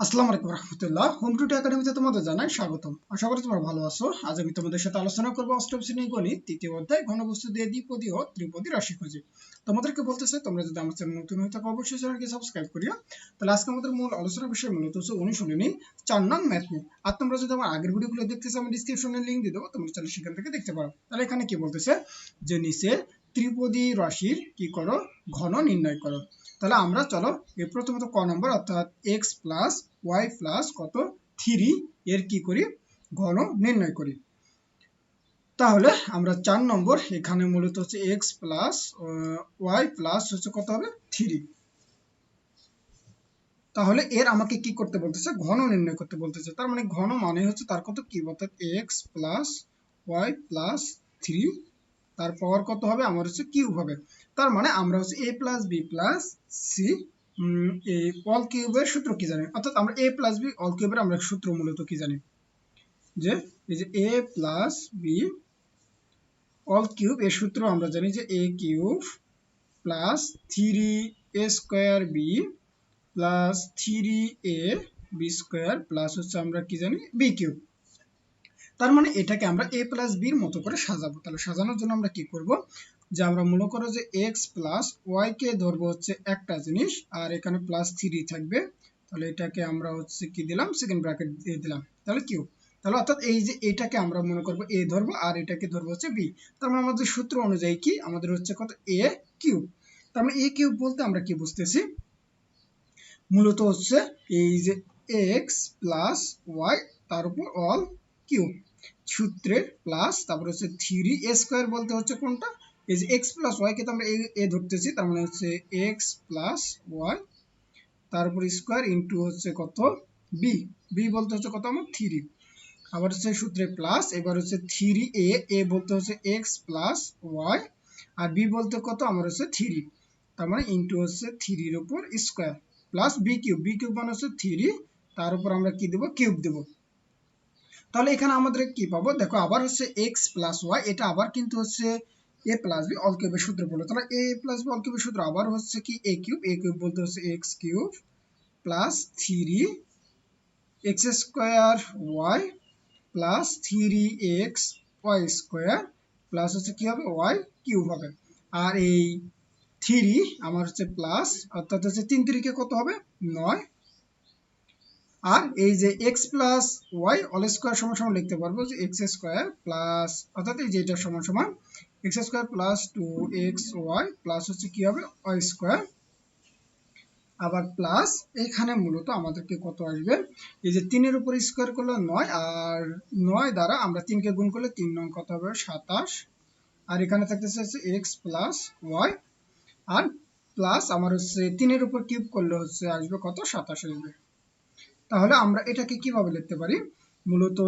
আসসালামু আলাইকুম রহমতুল্লাহ। হোম টুটি একাডেমিতে তোমাদের জানাই স্বাগতম। আশা করি তোমরা ভালো আছো। আজ আমি তোমাদের সাথে আলোচনা করব অষ্টম শ্রেণি গণিত, তৃতীয় অধ্যায়, ঘনবস্তু দিয়ে দ্বিপদী ও ত্রিপদী রাশি খুঁজে। তোমাদেরকে বলতেছে তোমরা যদি আমার চ্যানেল নতুন হয়ে থাকো, অবশ্যই চ্যানেলকে সাবস্ক্রাইব করিও। তাহলে আজকে আমাদের মূল আলোচনার বিষয় মূলত হচ্ছে অনুশীলনী চার নং ম্যাথ নিয়ে। আর তোমরা যদি আমার আগের ভিডিওগুলো দেখতে চাও, আমি ডিসক্রিপশনে লিঙ্ক দিয়ে দেবো, তোমরা চাইলে সেখান থেকে দেখতে পারো। তাহলে এখানে কি বলতেছে? যে নিচে ত্রিপদী রাশির কি করো? ঘন নির্ণয় করো। তাহলে আমরা চলো এই প্রথমত ক নম্বর, অর্থাৎ এক্স প্লাস ওয়াই প্লাস কত? থ্রি এর কি করি? ঘন নির্ণয় করি। তাহলে আমরা চার নম্বর, এখানে মূলত হচ্ছে এক্স প্লাস ওয়াই প্লাস হচ্ছে কত হবে? থ্রি তাহলে এর আমাকে কি করতে বলতেছে? ঘন নির্ণয় করতে বলতেছে। তার মানে ঘন মানে হচ্ছে তার কত কি? অর্থাৎ X plus Y plus three তার পাওয়ার কত হবে? আমার হচ্ছে কিউব হবে। তার মানে আমরা হচ্ছে A plus B plus C এই অল কিউবের সূত্র কি জানি? অর্থাৎ আমরা এ প্লাস বি অল কিউবের আমরা সূত্র মূলত কি জানি? যে, এই যে A plus B all cube এর সূত্র আমরা জানি যে A cube plus three A square B plus three A B square plus হচ্ছে আমরা কি জানি? বি কিউব তার মানে এটাকে আমরা এ প্লাস বির মতো করে সাজাবো। তাহলে সাজানোর জন্য আমরা কি করব? যে আমরা মনে করো যে এক্স প্লাস ওয়াই কে ধরবো হচ্ছে একটা জিনিস, আর এখানে প্লাস থ্রি থাকবে। তাহলে এটাকে আমরা হচ্ছে কি দিলাম? সেকেন্ড ব্র্যাকেট দিয়ে দিলাম। তাহলে কিউ? তাহলে অর্থাৎ এই যে এটাকে আমরা মনে করব এ ধরবো, আর এটাকে ধরবো হচ্ছে বি তার মানে আমাদের সূত্র অনুযায়ী কি? আমাদের হচ্ছে কত? A cube. তার মানে এ কিউব বলতে আমরা কি বুঝতেছি? মূলত হচ্ছে এই যে এক্স প্লাস ওয়াই তার উপর অল কিউব সূত্রের প্লাস তারপর হচ্ছে থ্রি এ স্কোয়ার বলতে হচ্ছে কোনটা? এই যে এক্স প্লাস ওয়াই কে তো আমরা এ ধরতেছি, তার মানে হচ্ছে এক্স প্লাস ওয়াই তারপর স্কোয়ার ইন্টু হচ্ছে কত? বি বি বলতে হচ্ছে কত আমার? থ্রি আবার হচ্ছে সূত্রে প্লাস এবার হচ্ছে থ্রি এ এ বলতে হচ্ছে এক্স প্লাস ওয়াই আর বি বলতে কত? আমার হচ্ছে থ্রি তার মানে ইন্টু হচ্ছে থ্রির উপর square plus B cube B cube মানে হচ্ছে থ্রি তার উপর আমরা কি দেবো? কিউব দেবো। তাহলে এখানে আমাদের কি পাবো? দেখো, আবার হচ্ছে এক্স প্লাস ওয়াই এটা আবার কিন্তু হচ্ছে এ প্লাস বি অল কিউবের সূত্র বলো। তাহলে এ প্লাস বি অল কিউবের সূত্র আবার হচ্ছে কি এ কিউব এ কিউব বলতে হচ্ছে X cube plus three X square Y plus three X Y square plus হচ্ছে কি হবে? ওয়াই কিউব হবে। আর এই থ্রি আমার হচ্ছে প্লাস অর্থাৎ হচ্ছে তিন তিরিকে কত হবে? নয়। আর এই যে X plus Y all square সমান সমান লিখতে পারব যে এক্স স্কোয়ার প্লাস অর্থাৎ এই যে এটা সমান সমান X square plus two X Y plus হচ্ছে কি হবে? ওয়াই স্কোয়ার আবার প্লাস এখানে মূলত আমাদেরকে কত আসবে? এই যে তিনের উপর স্কোয়ার করলে নয়, আর নয় দ্বারা আমরা তিনকে গুণ করলে তিন নং কত হবে? সাতাশ। আর এখানে থাকতেছে হচ্ছে এক্স প্লাস ওয়াই আর প্লাস আমার হচ্ছে তিনের উপর কিউব করলে হচ্ছে আসবে কত? সাতাশ আসবে। তাহলে আমরা এটাকে কীভাবে লিখতে পারি? মূলত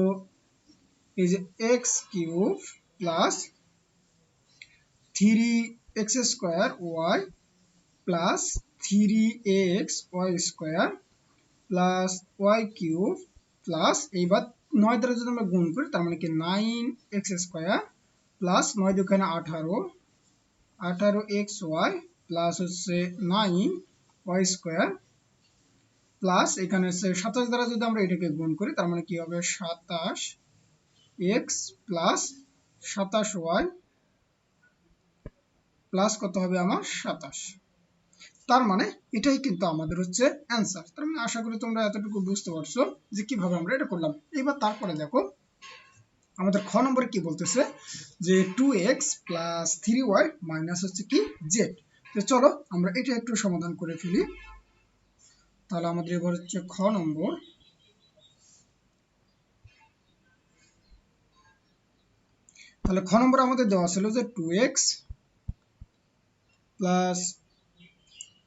এই যে X cube plus three X square Y plus three X Y square plus Y cube plus এইবার নয় দ্বারা যদি আমরা গুণ করি, তার মানে কি নাইন এক্স স্কোয়ার প্লাস নয় দুখানে আঠারো আঠারো এক্স ওয়াই প্লাস হচ্ছে নাইন ওয়াই স্কোয়ার প্লাস এখানে সাতাশ দ্বারা যদি আমরা এটাকে গুণ করি, তার মানে কি হবে? সাতাশ এক্স প্লাস সাতাশ ওয়াই প্লাস কত হবে আমার? সাতাশ। তার মানে এটাই কিন্তু আমাদের হচ্ছে অ্যান্সার তার মানে আশা করি তোমরা এতটুকু বুঝতে পারছ যে কীভাবে আমরা এটা করলাম। এবার তারপরে দেখো, আমাদের খ নম্বরে কি বলতেছে? যে two X plus three Y minus হচ্ছে কি? জেড তো চলো আমরা এটা একটু সমাধান করে ফেলি। তাহলে আমাদের এবার হচ্ছে খ নম্বর। তাহলে খ নম্বর আমাদের দেওয়া ছিল যে two X plus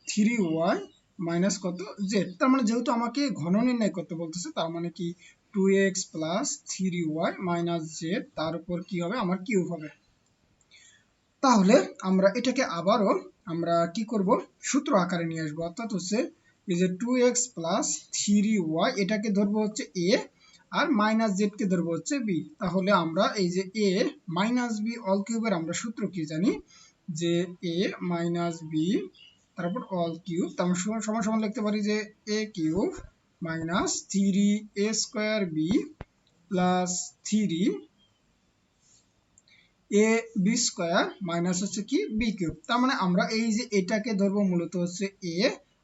three Y minus কত? জেড তার মানে যেহেতু আমাকে ঘন নির্ণয় করতে বলতেছে, তার মানে কি? Two X plus three Y minus Z তার উপর কি হবে? আমার কিউব হবে। তাহলে আমরা এটাকে আবারও আমরা কি করব? সূত্র আকারে নিয়ে আসব। অর্থাৎ হচ্ছে এই যে two X plus three Y এটাকে ধরবো হচ্ছে এ আর মাইনাস জেড কে ধরবো হচ্ছে বি তাহলে আমরা এই যে এ মাইনাস বি অল কিউবের আমরা সূত্র কি জানি? যে এ মাইনাস বি তারপর অল কিউব তার সমান সমান লিখতে পারি যে A cube minus three A square B plus three A B square minus হচ্ছে কি? বি কিউব তার মানে আমরা এই যে এটাকে ধরবো মূলত হচ্ছে এ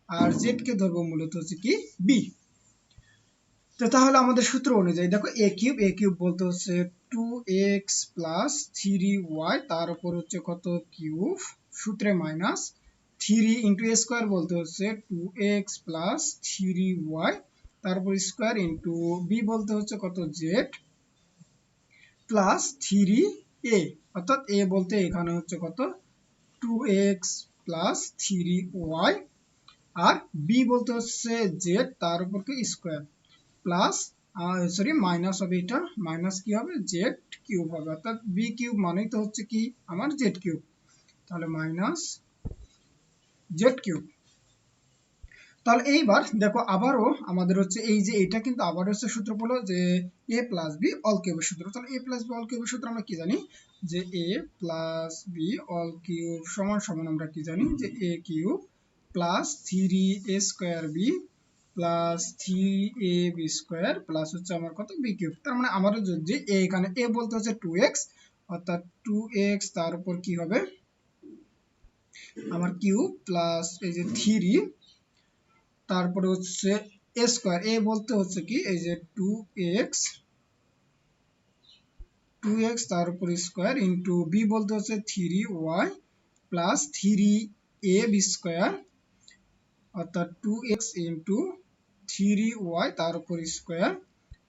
আর জেড কে ধরবো মূলত হচ্ছে কি বি তো তাহলে আমাদের সূত্র অনুযায়ী, দেখো এ কিউব এ কিউব বলতে হচ্ছে two X plus three Y তার উপর হচ্ছে কত কিউব? সূত্রে minus three into A square বলতে হচ্ছে two X plus three Y তারপর স্কোয়ার ইন্টু বি বলতে হচ্ছে কত জেড প্লাস থ্রি এ অর্থাৎ এ বলতে এখানে হচ্ছে কত two X plus three Y আর বি বলতে হচ্ছে জেড তার উপর কি স্কোয়ার প্লাস সরি মাইনাস হবে এটা। মাইনাস কি হবে? জেড কিউব হবে। অর্থাৎ বি কিউব মানেই তো হচ্ছে কি? আমার জেড কিউব তাহলে মাইনাস জেড কিউব তাহলে এইবার দেখো, আবারও আমাদের হচ্ছে এই যে এটা কিন্তু আবার হচ্ছে সূত্র হলো যে এ প্লাস বি অল কিউবের সূত্র। তাহলে এ প্লাস বি অল কিউবের সূত্র আমরা কি জানি? যে A plus B all cube সমান সমান আমরা কি জানি? যে A cube plus three A square B plus three A B square plus হচ্ছে আমার কত? বি কিউব তার মানে আমাদের যদি এখানে এ বলতে হচ্ছে টু এক্স অর্থাৎ টু এক্স তার উপর কি হবে? আমার কিউব প্লাস এই যে থ্রি তারপরে হচ্ছে এ স্কোয়ার এ বলতে হচ্ছে কি? এই যে টু এক্স টু এক্স তার উপর স্কোয়ার ইন্টু বি বলতে হচ্ছে three Y plus three A B square অর্থাৎ two X into three Y তার উপর স্কোয়ার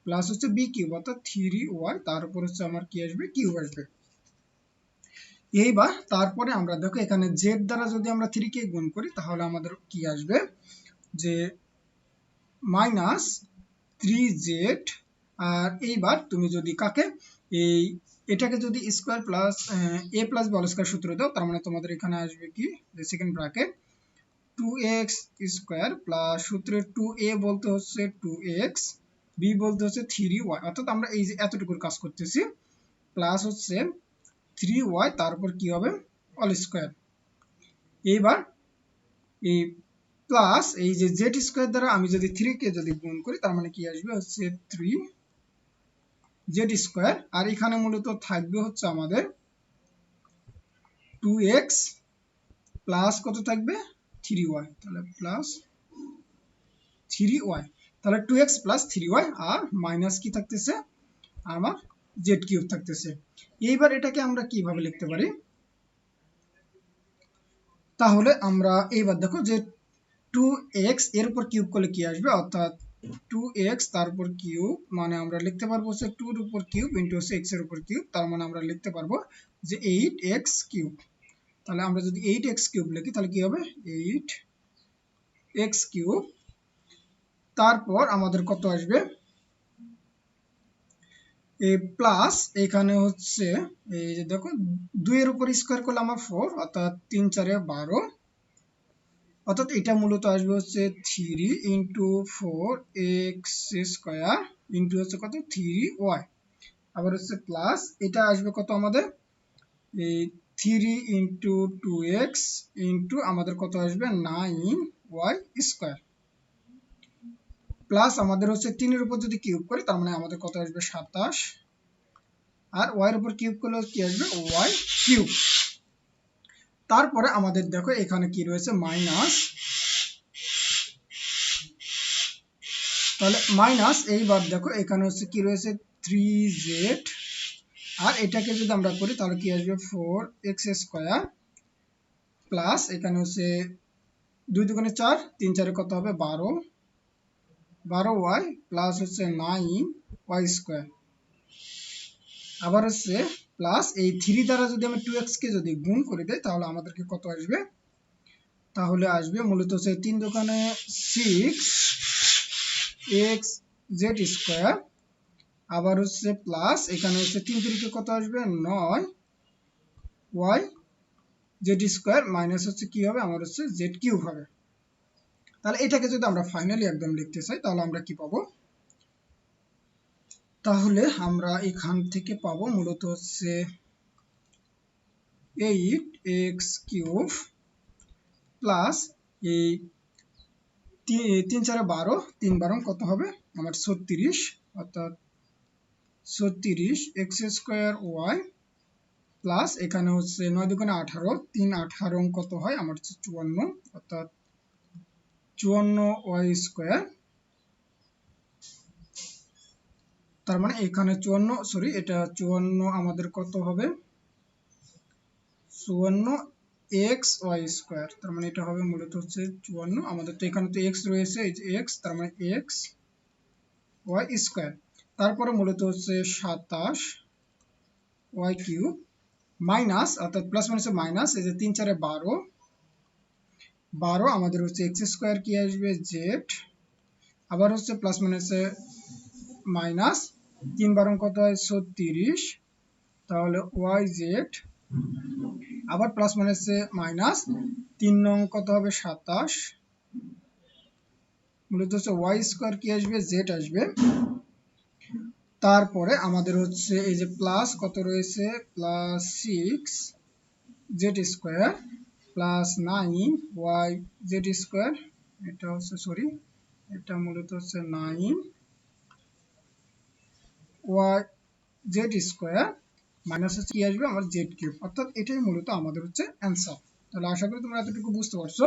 প্লাস হচ্ছে বি কিউব অর্থাৎ থ্রি ওয়াই তার উপর হচ্ছে আমার কি আসবে? কিউব আসবে। এইবার তারপরে আমরা দেখো এখানে জেড দ্বারা যদি আমরা থ্রি কে গুণ করি, তাহলে আমাদের কি আসবে? যে মাইনাস থ্রি জেড আর এইবার তুমি যদি কাকে এই এটাকে যদি স্কোয়ার প্লাস এ প্লাস বল স্কোয়ার সূত্র দাও, তার মানে তোমাদের এখানে আসবে কি? Second bracket two X square plus সূত্রের টু এ বলতে হচ্ছে টু এক্স বি বলতে হচ্ছে থ্রি ওয়াই অর্থাৎ আমরা এই যে এতটুকুর কাজ করতেছি প্লাস হচ্ছে থ্রি ওয়াই তারপর কি হবে? অল স্কোয়ার এইবার এই প্লাস এই যে জেড স্কোয়ার দ্বারা আমি যদি থ্রি কে যদি গুণ করি, তার মানে কি আসবে? হচ্ছে থ্রি জেড স্কোয়ার আর এখানে মূলত থাকবে হচ্ছে আমাদের টু এক্স প্লাস কত থাকবে? থ্রি ওয়াই তাহলে প্লাস থ্রি ওয়াই তাহলে two X plus three Y আর মাইনাস কি থাকতেছে? আমার জেড কিউব থাকতেছে। এইবার এটাকে আমরা কীভাবে লিখতে পারি? তাহলে আমরা এইবার দেখো যে টু এক্সের উপর কিউব করলে কি আসবে? অর্থাৎ টু এক্স তারপর কিউব মানে আমরা লিখতে পারব হচ্ছে টুর উপর কিউব ইন্টু হচ্ছে এক্সের উপর কিউব তার মানে আমরা লিখতে পারব যে এইট এক্স কিউব তাহলে আমরা যদি এইট এক্স কিউব লিখি, তাহলে কি হবে? এইট এক্স কিউব তারপর আমাদের কত আসবে? এই প্লাস এখানে হচ্ছে, এই যে দেখো, দুইয়ের উপর স্কোয়ার করলে আমার ফোর অর্থাৎ তিন চারে বারো। অর্থাৎ এটা মূলত আসবে হচ্ছে three into four X square into হচ্ছে কত? থ্রি ওয়াই আবার হচ্ছে প্লাস এটা আসবে কত আমাদের? এই three into two X into আমাদের কত আসবে? নাইন ওয়াই স্কোয়ার প্লাস আমাদের হচ্ছে তিনের উপর যদি কিউব করি, তার মানে আমাদের কত আসবে? সাতাশ। আর ওয়াই এর উপর কিউব করলে কি আসবে? ওয়াই কিউব তারপরে আমাদের দেখো এখানে কি রয়েছে? মাইনাস তাহলে মাইনাস এইবার দেখো এখানে হচ্ছে কি রয়েছে? থ্রি জেড আর এটাকে যদি আমরা করি, তাহলে কি আসবে? ফোর এক্স স্কোয়ার প্লাস এখানে হচ্ছে দুই দুগুণে চার, তিন চারে কত হবে? বারো। বারো ওয়াই প্লাস হচ্ছে নাইন ওয়াই স্কোয়ার আবার হচ্ছে প্লাস এই থ্রি দ্বারা যদি আমি টু এক্সকে যদি গুণ করে দেয় তাহলে আমাদেরকে কত আসবে? তাহলে আসবে মূলত হচ্ছে তিন দোকানে সিক্স এক্স জেড স্কোয়ার আবার হচ্ছে প্লাস এখানে হচ্ছে তিন তিরিকে কত আসবে? নয়। ওয়াই জেড স্কোয়ার মাইনাস হচ্ছে কি হবে? আমার হচ্ছে জেড কিউব হবে। তাহলে এটাকে যদি আমরা ফাইনালি একদম লিখতে চাই, তাহলে আমরা কি পাবো? তাহলে আমরা এখান থেকে পাবো মূলত হচ্ছে এইট এক্স কিউব প্লাস এই তিন চারে বারো, তিন বারো কত হবে? আমার ছত্রিশ, অর্থাৎ ছত্রিশ, এক্স স্কোয়ার ওয়াই প্লাস এখানে হচ্ছে নয় দুগুণে আঠারো, তিন আঠারো কত হয়? আমার হচ্ছে চুয়ান্ন, অর্থাৎ চুয়ান্ন ওয়াই স্কোয়ার। তার মানে এখানে চুয়ান্ন সরি এটা চুয়ান্ন আমাদের কত হবে? চুয়ান্ন এক্স ওয়াই স্কোয়ার, তার মানে এটা হবে মূলত হচ্ছে চুয়ান্ন। আমাদের তো এখানে তো এক্স রয়েছে, এই এক্স, তার মানে এক্স ওয়াই স্কোয়ার। তারপরে মূলত হচ্ছে সাতাশ ওয়াই কিউ মাইনাস অর্থাৎ প্লাস মাইনাসে মাইনাস এই যে তিন চারে বারো। বারো আমাদের হচ্ছে এক্স স্কোয়ার কি আসবে? জেড আবার হচ্ছে প্লাস মাইনাসে মাইনাস তিন বারো কত হয়? ছত্রিশ। তাহলে ওয়াই জেড আবার প্লাস মাইনাসে মাইনাস তিন নং কত হবে? সাতাশ। মূলত হচ্ছে ওয়াই স্কোয়ার কি আসবে? জেড আসবে। তারপরে আমাদের হচ্ছে এই যে প্লাস কত রয়েছে? Plus six Z square plus nine Y Z square এটা হচ্ছে সরি এটা মূলত হচ্ছে nine Y Z square minus হচ্ছে কি আসবে? আমার জেড কিউব অর্থাৎ এটাই মূলত আমাদের হচ্ছে অ্যান্সার তাহলে আশা করি তোমরা এতটুকু বুঝতে পারছ।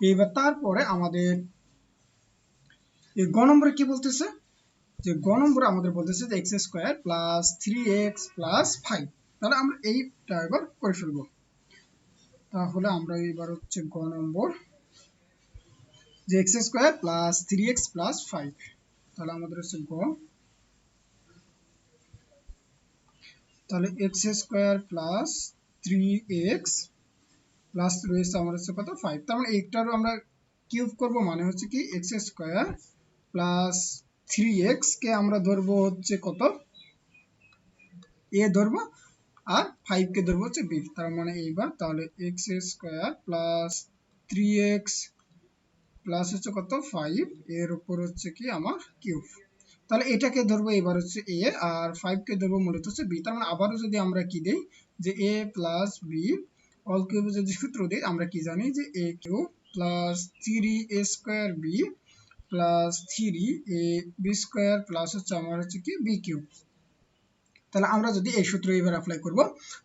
এইবার তারপরে আমাদের এই গ নম্বরে কি বলতেছে? যে গ নম্বরে আমাদের বলতেছে যে X square plus three X plus five. তাহলে আমরা এইটা এবার করে ফেলব। তাহলে আমরা এবার হচ্ছে গ নম্বর যে X square plus three X plus five. তাহলে আমাদের হচ্ছে গ। তাহলে X square plus three X plus রয়েছে আমার হচ্ছে কত? ফাইভ। তার মানে একটারও আমরা কিউব করব মানে হচ্ছে কি X square plus three X কে আমরা ধরবো হচ্ছে কত? এ ধরবো আর ফাইভ কে ধরবো হচ্ছে বি তার মানে এইবার তাহলে X square plus three X plus হচ্ছে কত? ফাইভ এর উপর হচ্ছে কি আমার কিউব। তাহলে এটাকে ধরবো এবার হচ্ছে এ আর ফাইভ কে ধরবো মূলত হচ্ছে বি তার মানে আবারও যদি আমরা কি দেই যে এ প্লাস বি অল কিউবে যদি সূত্র দিই, আমরা কি জানি যে A cube plus three A square B plus three A B square plus হচ্ছে আমার হচ্ছে কি বি কিউব তাহলে আমরা যদি এই সূত্র এবার অ্যাপ্লাই করব,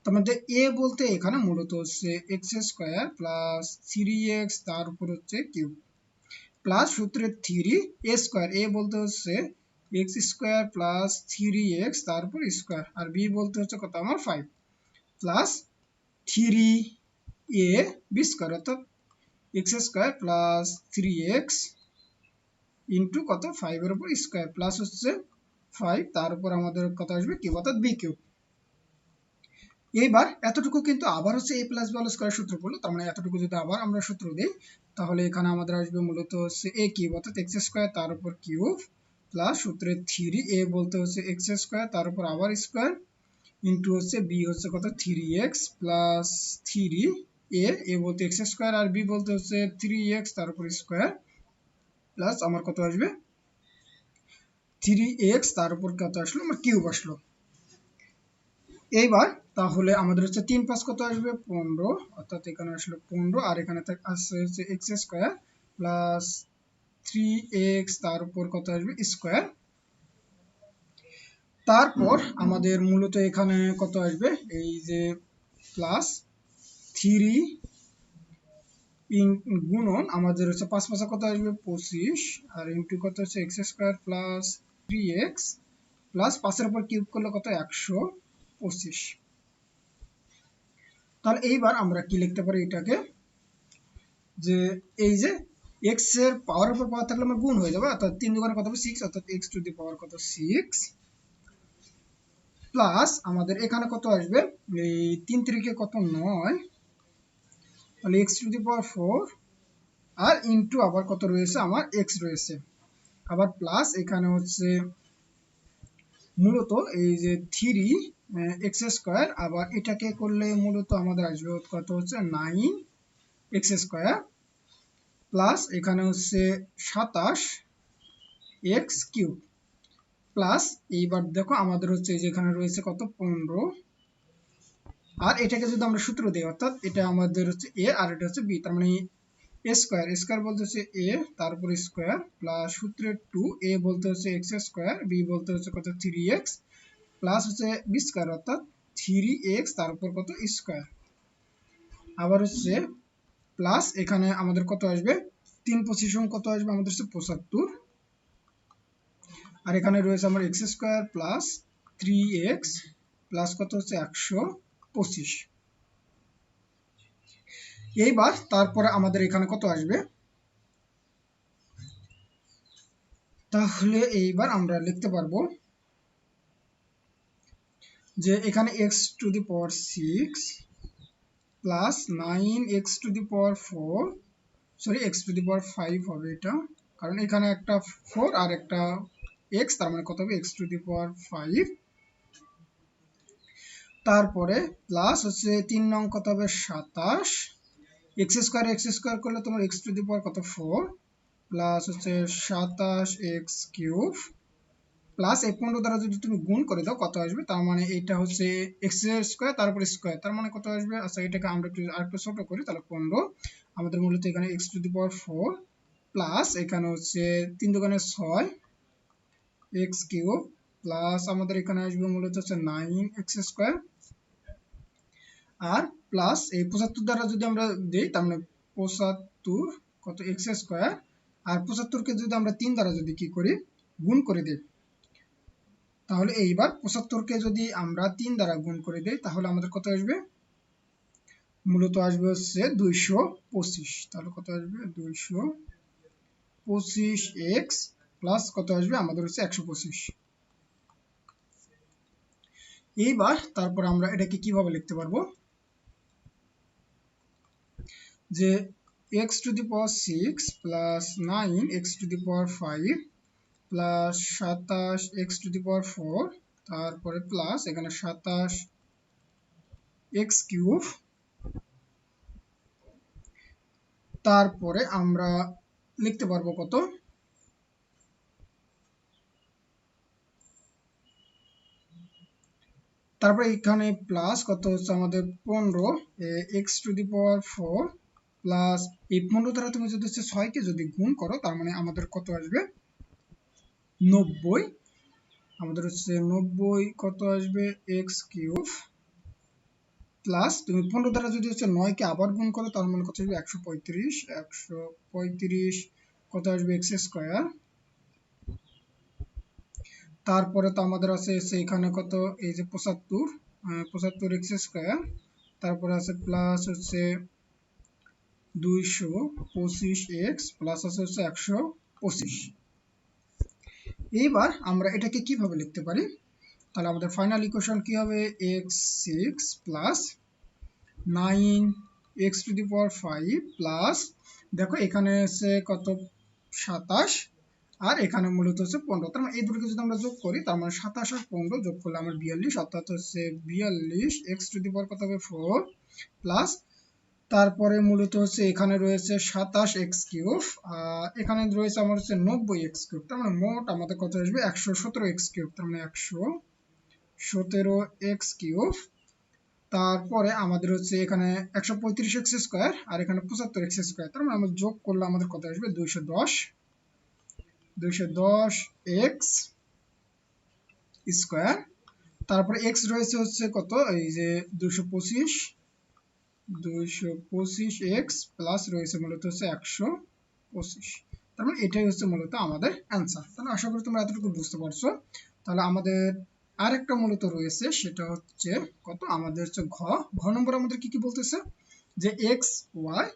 তার মধ্যে এ বলতে এখানে মূলত হচ্ছে X square plus three X তার উপর হচ্ছে কিউব প্লাস সূত্রে থ্রি এ স্কোয়ার এ বলতে হচ্ছে X square plus three X তার উপর স্কোয়ার আর বি বলতে হচ্ছে কত আমার five plus three A B square অর্থাৎ X square plus three X into কত? ফাইভের উপর স্কোয়ার প্লাস হচ্ছে ফাইভ তার উপর আমাদের কত আসবে? কিউব অর্থাৎ বি কিউব এইবার এতটুকু কিন্তু আবার হচ্ছে এ প্লাস বি স্কোয়ার সূত্র পড়ল তার মানে এতটুকু যদি আবার আমরা সূত্র দিই, তাহলে এখানে আমাদের আসবে মূলত হচ্ছে এ কিউব অর্থাৎ এক্স স্কোয়ার তার উপর কিউব প্লাস সূত্রে থ্রি এ বলতে হচ্ছে এক্স স্কোয়ার তার উপর আবার স্কোয়ার ইন্টু হচ্ছে বি হচ্ছে কত? Three X plus three A A বলতে এক্স স্কোয়ার আর বি বলতে হচ্ছে থ্রি এক্স তার উপর স্কোয়ার প্লাস আমার কত আসবে? থ্রি এক্স তার উপর কত আসলো? আমার কিউব আসলো। এইবার তাহলে আমাদের হচ্ছে তিন পাঁচ কত আসবে? পনেরো। অর্থাৎ এখানে আসলো পনেরো, আর এখানে আসছে হচ্ছে X square plus three X তার উপর কত আসবে? স্কোয়ার তারপর আমাদের মূলত এখানে কত আসবে? এই যে প্লাস থ্রি গুণন আমাদের হচ্ছে পাঁচ পাঁচা কত আসবে? পঁচিশ। আর ইন্টু কত হচ্ছে? X square plus three x plus পাঁচের উপর কিউব করলে কত? একশো পঁচিশ। তাহলে এইবার আমরা কি লিখতে পারি এটাকে? যে এই যে এক্সের পাওয়ার উপর পাওয়ার থাকলে আমার গুণ হয়ে যাবে, অর্থাৎ তিন দুগুণে কত হবে? সিক্স অর্থাৎ এক্স টু দি পাওয়ার কত? সিক্স প্লাস আমাদের এখানে কত আসবে? এই তিন তিরিকে কত? নয়। তাহলে x to the power four, R into আবার কত রয়েছে? আমার এক্স রয়েছে। আবার প্লাস এখানে হচ্ছে মূলত এই যে থ্রি এক্স স্কোয়ার আবার এটাকে করলে মূলত আমাদের আসবে কত হচ্ছে? নাইন এক্স স্কোয়ার প্লাস এখানে হচ্ছে সাতাশ এক্স কিউব প্লাস এইবার দেখো আমাদের হচ্ছে এই যে এখানে রয়েছে কত? পনেরো। আর এটাকে যদি আমরা সূত্র দিই, অর্থাৎ এটা আমাদের হচ্ছে এ আর এটা হচ্ছে বি তার মানে এ স্কোয়ার স্কোয়ার বলতে হচ্ছে এ তারপর স্কোয়ার প্লাস সূত্রের টু এ বলতে হচ্ছে এক্স স্কোয়ার বি বলতে হচ্ছে কত? থ্রি এক্স প্লাস হচ্ছে বি স্কোয়ার অর্থাৎ থ্রি এক্স তারপর কত? স্কোয়ার আবার হচ্ছে প্লাস এখানে আমাদের কত আসবে? তিন পজিশন কত আসবে? আমাদের হচ্ছে পঁচাত্তর। আর এখানে রয়েছে আমার x square plus three x plus কত হচ্ছে? একশো। পঁচিশ। এইবার তারপরে আমাদের এখানে কত আসবে? তাহলে এইবার আমরা লিখতে পারব যে এখানে x to the power six plus nine x to the power four sorry x to the power five হবে এটা। কারণ এখানে একটা ফোর আর একটা এক্স তার মানে কত হবে? X to the power five তারপরে প্লাস হচ্ছে তিন নং কত হবে? সাতাশ। এক্স স্কোয়ার এক্স স্কোয়ার করলে তোমার এক্স টু দি পাওয়ার কত? ফোর প্লাস হচ্ছে সাতাশ এক্স কিউব প্লাস এই পনেরো দ্বারা যদি তুমি গুণ করে দাও, কত আসবে? তার মানে এটা হচ্ছে এক্স স্কোয়ার তারপর স্কোয়ার তার মানে কত আসবে? আচ্ছা এটাকে আমরা একটু, আরেকটু ছোট করি, তাহলে পনেরো। আমাদের মূলত এখানে x to the power four plus এখানে হচ্ছে তিন দোকানে ছয় এক্স কিউব প্লাস আমাদের এখানে আসবে মূলত হচ্ছে নাইন এক্স স্কোয়ার আর প্লাস এই পঁচাত্তর দ্বারা যদি আমরা দিই, তার মানে পঁচাত্তর কত এক্স স্কোয়ার আর পঁচাত্তরকে যদি আমরা তিন দ্বারা যদি কি করি, গুণ করে দিই, তাহলে এইবার পঁচাত্তরকে যদি আমরা তিন দ্বারা গুণ করে দিই, তাহলে আমাদের কত আসবে? মূলত আসবে হচ্ছে দুইশো পঁচিশ। তাহলে কত আসবে? দুইশো পঁচিশ এক্স প্লাস কত আসবে? আমাদের হচ্ছে একশো পঁচিশ। এইবার তারপর আমরা এটাকে কীভাবে লিখতে পারব? যে x to the power six plus nine x to the power five plus সাতাশ x to the power four তারপরে প্লাস এখানে সাতাশ এক্স কিউব তারপরে আমরা লিখতে পারব কত? তারপরে এখানে প্লাস কত হচ্ছে আমাদের পনেরো x to the power four plus এই পনেরো দ্বারা তুমি যদি হচ্ছে ছয়কে যদি গুণ করো, তার মানে আমাদের কত আসবে? নব্বই। আমাদের হচ্ছে নব্বই কত আসবে? এক্স কিউব প্লাস তুমি পনেরো দ্বারা যদি হচ্ছে নয়কে আবার গুণ করো, তার মানে কত আসবে? একশো পঁয়ত্রিশ। একশো পঁয়ত্রিশ কত আসবে? এক্স স্কোয়ার তারপরে তো আমাদের আছে সেইখানে কত? এই যে পঁচাত্তর। পঁচাত্তর এক্স স্কোয়ার তারপরে আছে প্লাস হচ্ছে দুইশো পঁচিশ এক্স প্লাস আছে হচ্ছে একশো পঁচিশ। এইবার আমরা এটাকে কীভাবে লিখতে পারি? তাহলে আমাদের ফাইনাল ইকুয়েশন কি হবে? X six plus nine x to the power five plus দেখো এখানে আছে কত? সাতাশ। আর এখানে মূলত হচ্ছে পনেরো। তার মানে এই দুটোকে যদি আমরা যোগ করি, তার মানে সাতাশ আর পনেরো যোগ করলে আমার বিয়াল্লিশ, অর্থাৎ হচ্ছে বিয়াল্লিশ এক্স টু দি পাওয়ার কত হবে? ফোর প্লাস তারপরে মূলত হচ্ছে এখানে রয়েছে সাতাশ এক্স কিউব এখানে রয়েছে আমার হচ্ছে নব্বই এক্স কিউব তার মানে মোট আমাদের কত আসবে? একশো সতেরো এক্স কিউব তার মানে একশো সতেরো এক্স কিউব তারপরে আমাদের হচ্ছে এখানে একশো পঁয়ত্রিশ এক্স স্কোয়ার আর এখানে পঁচাত্তর এক্স স্কোয়ার তার মানে আমরা যোগ করলে আমাদের কত আসবে? দুইশো দশ। দুইশো দশ এক্স স্কোয়ার তারপরে এক্স রয়েছে হচ্ছে কত? এই যে দুশো পঁচিশ। তার মানে এটাই হচ্ছে মূলত আমাদের অ্যান্সার তাহলে আশা করি তোমরা এতটুকু বুঝতে পারছ। তাহলে আমাদের আরেকটা মূলত রয়েছে, সেটা হচ্ছে কত? আমাদের হচ্ছে ঘ। ঘ নম্বর আমাদের কি কি বলতেছে? যে x y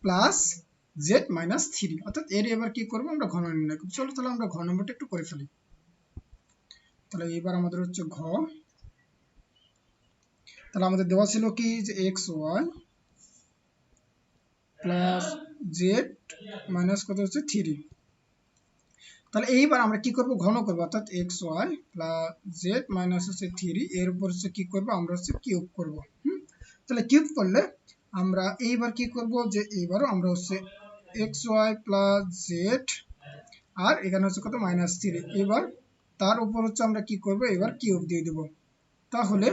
plus z minus three অর্থাৎ এর এবার কি করব? আমরা ঘন নির্ণয় করব। চলো তাহলে আমরা ঘ নম্বরটা একটু করে ফেলি। তাহলে এবার আমাদের হচ্ছে ঘ। তাহলে আমাদের দেওয়া ছিল কি? যে x y plus z minus কত হচ্ছে? থ্রি তাহলে এইবার আমরা কি করব? ঘন করব। অর্থাৎ x y plus z minus হচ্ছে থ্রি এর উপর হচ্ছে কি করব? আমরা হচ্ছে কিউব করব। হুম? তাহলে কিউব করলে আমরা এইবার কি করব? যে এইবারও আমরা হচ্ছে এক্স ওয়াই প্লাস জেড আর এখানে হচ্ছে কত? মাইনাস থ্রি এবার তার উপর হচ্ছে আমরা কি করব? এবার কিউব দিয়ে দেব। তাহলে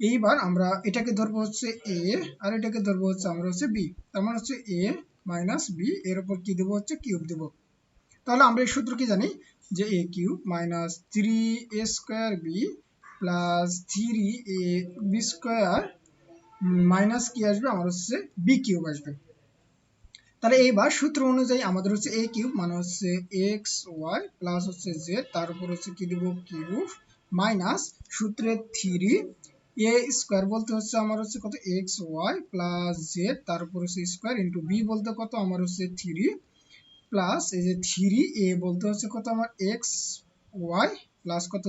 এইবার আমরা এটাকে ধরবো হচ্ছে এ আর এটাকে ধরবো হচ্ছে আমরা হচ্ছে বি তার মানে হচ্ছে এ মাইনাস বি এর উপর কি দেবো হচ্ছে কিউব দেবো। তাহলে আমরা এই সূত্র কি জানি? যে a cube minus three a square b plus three a b square minus কি আসবে? আমার হচ্ছে বি কিউব আসবে। তাহলে এইবার সূত্র অনুযায়ী আমাদের হচ্ছে এ কিউব মানে হচ্ছে এক্স ওয়াই প্লাস হচ্ছে জেড তার উপর হচ্ছে কি দেবো? কিউব মাইনাস সূত্রে থ্রি এ স্কোয়ার বলতে হচ্ছে আমার হচ্ছে কত এক্স ওয়াই প্লাস জেড তার হচ্ছে বলতে কত আমার হচ্ছে প্লাস এই যে এ বলতে হচ্ছে কত আমার কত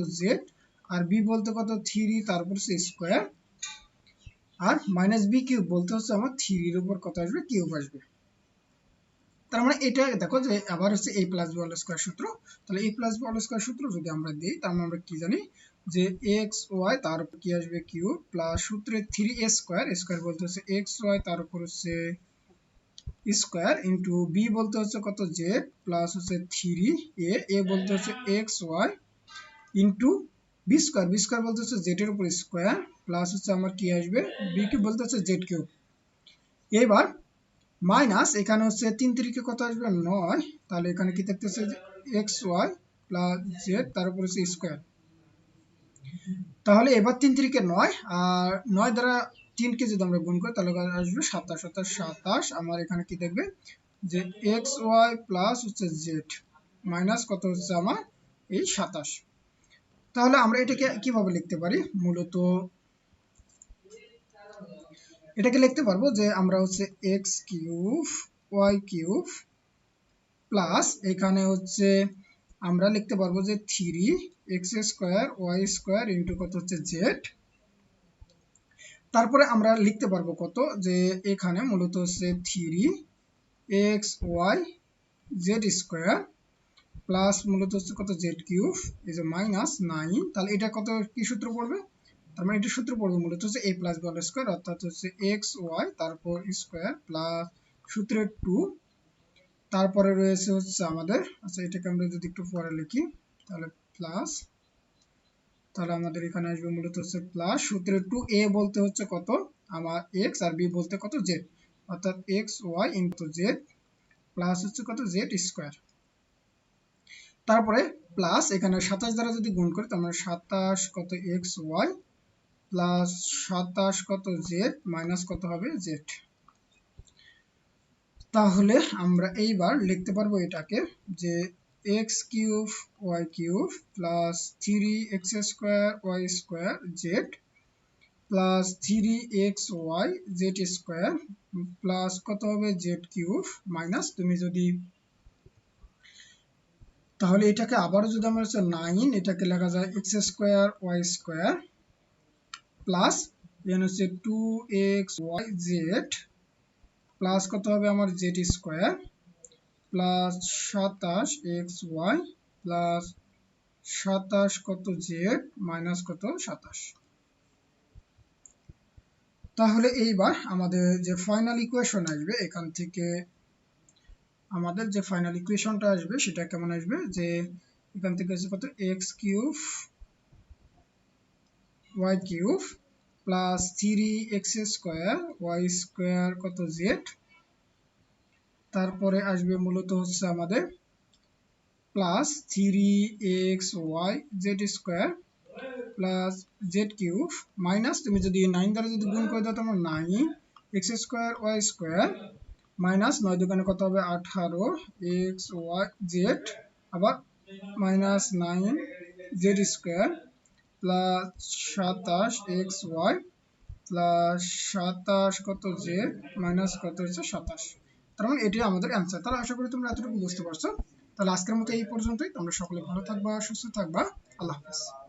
আর বলতে কত তারপর হচ্ছে আর মাইনাস বি কিউব বলতে হচ্ছে আমার থ্রির উপর কত আসবে? কিউব আসবে। তার মানে এটা দেখো যে আবার হচ্ছে a প্লাস বি সূত্র, তাহলে প্লাস সূত্র যদি আমরা দিই, তার মানে আমরা কি জানি? যে x y তার উপর কি আসবে কিউ প্লাস সূত্রে 3a স্কয়ার স্কয়ার বলতে হচ্ছে x y তার উপর হচ্ছে স্কয়ার ইনটু b বলতে হচ্ছে কত z প্লাস হচ্ছে 3a a বলতে হচ্ছে x y into b square. b square বলতে হচ্ছে এর উপর স্কয়ার প্লাস হচ্ছে আমার কি আসবে? b কিউব বলতে হচ্ছে z কিউব। এবার মাইনাস এখানে হচ্ছে তিন তিরিকে কত আসবে? নয়। তাহলে এখানে কি থাকতেছে এক্স ওয়াই প্লাস জেড তার উপর হচ্ছে স্কোয়ার। তাহলে এবার তিন তিরিকে নয়, আর নয় দ্বারা তিনকে যদি আমরা গুণ করি, তাহলে আসবে? সাতাশ, অর্থাৎ সাতাশ। আমার এখানে কি দেখবে? যে এক্স ওয়াই প্লাস হচ্ছে জেড মাইনাস কত হচ্ছে আমার? এই সাতাশ। তাহলে আমরা এটাকে কীভাবে লিখতে পারি? মূলত এটাকে লিখতে পারব যে আমরা হচ্ছে X cube y cube plus এখানে হচ্ছে আমরা লিখতে পারব যে three x square y square into কত হচ্ছে জেড তারপরে আমরা লিখতে পারব কত যে এখানে মূলত হচ্ছে three x y z square plus মূলত হচ্ছে কত জেড কিউব এই যে মাইনাস নাইন তাহলে এটা কত কি সূত্র পড়বে? তার মানে এটা সূত্র পড়বে মূলত হচ্ছে এ প্লাস বল স্কোয়ার অর্থাৎ হচ্ছে এক্স ওয়াই তারপর স্কোয়ার প্লাস সূত্রের টু তারপরে রয়েছে হচ্ছে আমাদের আচ্ছা এটাকে আমরা যদি একটু পরে লিখি, তাহলে প্লাস তাহলে আমাদের এখানে আসবে মূলত হচ্ছে প্লাস সূত্রের টু এ বলতে হচ্ছে কত? আমার এক্স আর বি বলতে কত জেড অর্থাৎ x y into z plus হচ্ছে কত? জেড স্কোয়ার তারপরে প্লাস এখানে সাতাশ দ্বারা যদি গুণ করি তাহলে সাতাশ কত এক্স ওয়াই প্লাস সাতাশ কত জেড মাইনাস কত হবে জেড তাহলে আমরা এইবার লিখতে পারব এটাকে যে x cube y cube plus three x square y square z plus three x y z square plus কত হবে জেড কিউব মাইনাস তুমি যদি তাহলে এটাকে আবারও যদি আমার হচ্ছে নাইন এটাকে লেখা যায় x square y square plus এখানে হচ্ছে two x y z plus কত হবে আমার জেড স্কোয়ার প্লাস সাতাশ এক্স ওয়াই প্লাস সাতাশ কত জেড মাইনাস কত সাতাশ। তাহলে এইবার আমাদের যে ফাইনাল ইকুয়েশন আসবে, এখান থেকে আমাদের যে ফাইনাল ইকুয়েশনটা আসবে, সেটা কেমন আসবে? যে এখান থেকে আছে কত? X cube y cube plus three x square y square কত জেড তারপরে আসবে মূলত হচ্ছে আমাদের plus three x y z square plus z cube minus তুমি যদি নাইন দ্বারা যদি গুণ করে দাও তোমার nine x square y square minus নয় দোকানে কত হবে? আঠারো এক্স ওয়াই জেড আবার minus nine z square plus সাতাশ ওয়াই প্লাস সাতাশ কত জে? মাইনাস কত হচ্ছে সাতাশ। মানে আমাদের তাহলে আশা করি তোমরা এতটুকু বুঝতে পারছ। তাহলে আজকের মতো এই পর্যন্তই। তোমরা সকলে ভালো থাকবা, সুস্থ থাকবা। আল্লাহ হাফেজ।